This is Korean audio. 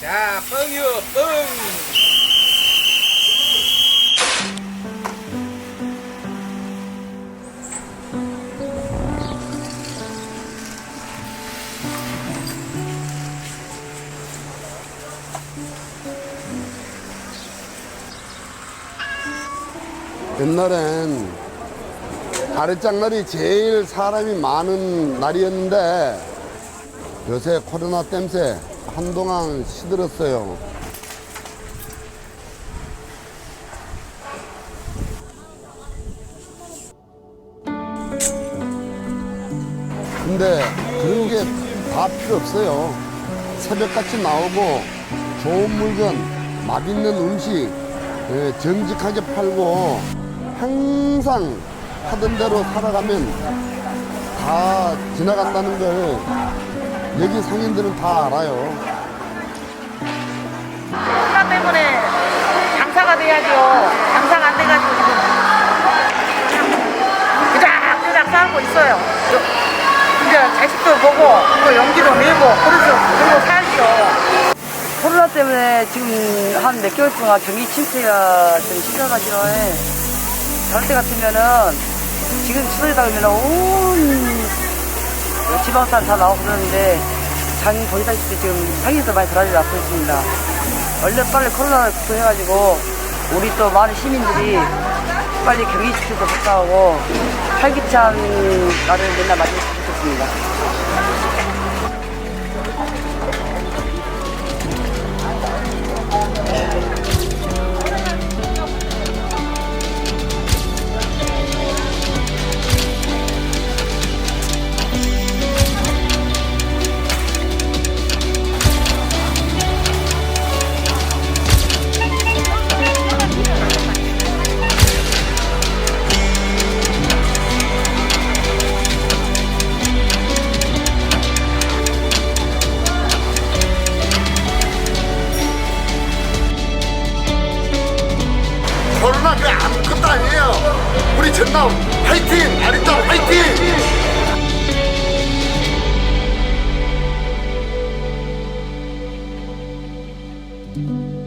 자, 뻥이요, 뻥! 옛날엔 아랫장날이 제일 사람이 많은 날이었는데 요새 코로나 땜새 한동안 시들었어요. 근데 그런 게 다 필요 없어요. 새벽같이 나오고 좋은 물건, 맛있는 음식 예, 정직하게 팔고 항상 하던 대로 살아가면 다 지나간다는 걸 여기 상인들은 다 알아요. 코로나 때문에 장사가 돼야죠. 장사가 안 돼가지고 지금 그작그작 살고 있어요. 요- 이제 자식도 보고 또 연기도 내고 그래서 그러고 살죠. 코로나 때문에 지금 한 몇 개월 동안 경기 침체가 좀 심각하지만 저럴 때 같으면은 지금 추석이다 그러면 온 지방산 다 나오고 그러는데 장 보시다시피 지금 상인도 많이 드라이브 낳고 있습니다. 얼른 빨리 코로나를 극복해가지고 우리 또 많은 시민들이 빨리 침체도 복사하고 활기찬 날을 맨날 맞이했으면 좋겠습니다. 끝도 아니에요. 우리 전남 화이팅! 아리따 화이팅! 음.